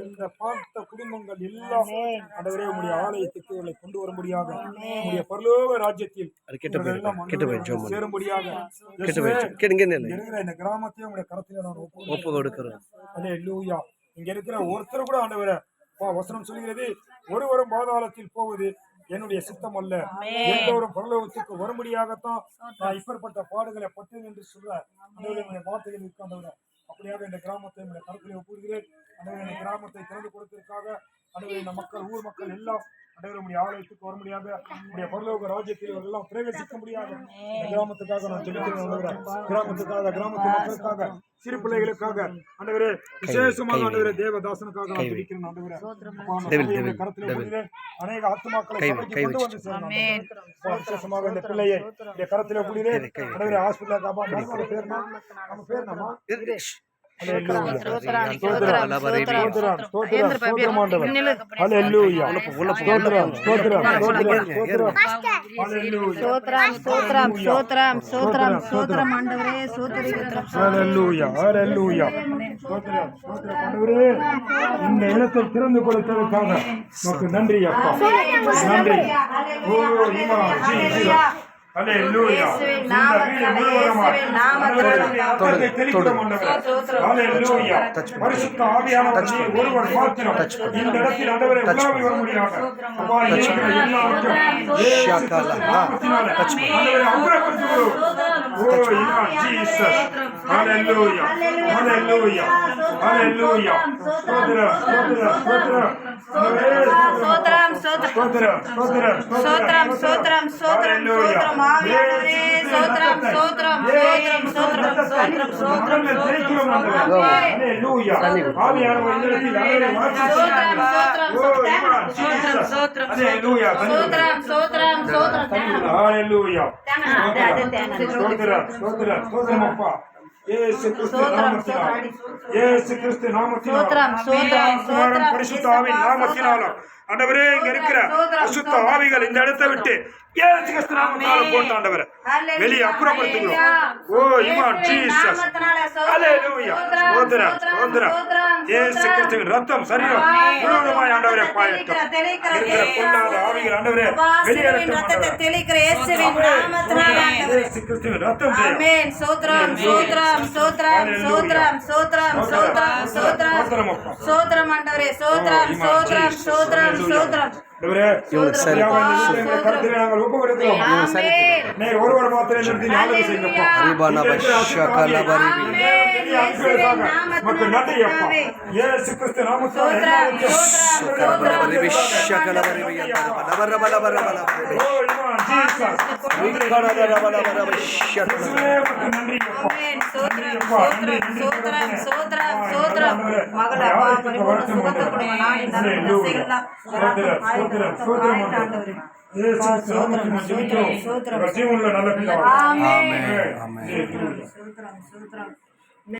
இந்த பார்த்த குடும்பங்கள் எல்லாம் அடவரே உடைய ஆலயத்துக்கு இவர்களை கொண்டு வர முடியாத உடைய பரலோக ராஜ்யத்தில் சேரும்படியாக. இந்த கிராமத்தையும் உடைய கரத்தில் நான் ஒப்பு கொடுக்கிறேன். அதே லூயா இங்க இருக்கிற ஒருத்தர் கூட ஆண்டவர வசனம் சொல்கிறது ஒருவரும் பாதாளத்தில் போவது என்னுடைய சித்தம் அல்ல. எல்லோரும் பரலோகத்துக்கு வரும்படியாகத்தான் நான் இப்பேற்பட்ட பாடுகளை பட்டேன் என்று சொல்ற வார்த்தைகள் இருக்கின்றன அப்படியாக இந்த கிராமத்தை கருத்தில் ஒப்புகிறேன் அனைவரும் கிராமத்தை திறந்து கொடுத்ததற்காக அனைவரும் மக்கள் ஊர் மக்கள் எல்லாம் அனைவரும் உடைய ஆலயத்துக்கு வர முடியாத. உடைய பரலோக ராஜ்யத்தில் எல்லாம் பிரவேசிக்க முடியாத. கிராமத்துக்காக நான் ஜெபிக்கிறேன் கிராமத்துக்காக கிராமத்து மக்களுக்காக சிறு பிள்ளைகளுக்காக. அனைவரே விசேஷமாக அனைவரே தேவதாசனுக்காக நான் ஜெபிக்கிறேன் அனைவரே கருத்தில் முடிந்து அநேக ஆத்மாக்களை கொண்டு வந்து விசேஷமாக இந்த பிள்ளையை கருத்தில் முடிந்து அனைவரே ஹாஸ்பிட்டலுக்கு அப்பா நம்ம பேர் நம்ம பேர் நம்ம இந்த இடத்தை திறந்து கொடுத்ததற்காக. நன்றி அப்பா. நன்றி. ஒருவர் மாத்திரம் இந்த இடத்தில் ஆண்டவரை உலாவி வர முடியாத. சோதர சோதர சோதர சோதர స్తోత్రం స్తోత్రం స్తోత్రం స్తోత్రం స్తోత్రం స్తోత్రం ఆవియాడవరే స్తోత్రం స్తోత్రం స్తోత్రం స్తోత్రం స్తోత్రం స్తోత్రం స్తోత్రం హల్లెలూయా ఆవియాడవరే స్తోత్రం స్తోత్రం స్తోత్రం స్తోత్రం హల్లెలూయా స్తోత్రం స్తోత్రం స్తోత్రం హల్లెలూయా స్తోత్రం స్తోత్రం స్తోత్రం అప్ప యేసు క్ರಿಸ್ತು ನಾಮತ್ತಿನಾಲ యేసు క్రిస్ತು నామతినాల స్తోత్రం స్తోత్రం స్తోత్రం పరిశుద్ధ ఆవి నామతినాల ஆண்டவரே இங்க இருக்கிற அசுத்த ஆவிகள் இந்த இடத்தை விட்டு இயேசு கிறிஸ்து நாமத்தினால போட்டு ஆண்டவரே வெளியே அப்புறப்படுத்துகிறோம். ஓ இமான் ஜீசஸ். ஹalleluya. ஸ்தோத்திரம் ஸ்தோத்திரம் இயேசு கிறிஸ்துவின் ரத்தம் சரீரம் முழுவதுமாய் ஆண்டவரே பாயட்டும். இருக்கிற பொல்லாத ஆவிகள் ஆண்டவரே வெளியேறட்டும் ஆண்டவரே. தெளிக்கிற இயேசுவின் நாமத்தினால ஆண்டவரே. இயேசு கிறிஸ்துவின் ரத்தம் ஜெயம். ஆமென். சோத்ரம் சோத்ரம் சோத்ரம் சோத்ரம் சோத்ரம் சோத்ரம் சோத்ரம் ஸ்தோத்திரம் அப்பா சோத்ரம் ஆண்டவரே சோத்ரம் சோத்ரம் சோத்ரம் மக்கள் நன்றி அப்பா. ஏ சிக்கிறிஸ்து நாமத்தால் சூத்திரம் சூத்திரம் நல்ல பிள்ளை ஆமென். ஆமென். சூத்திரம் சூத்திரம்.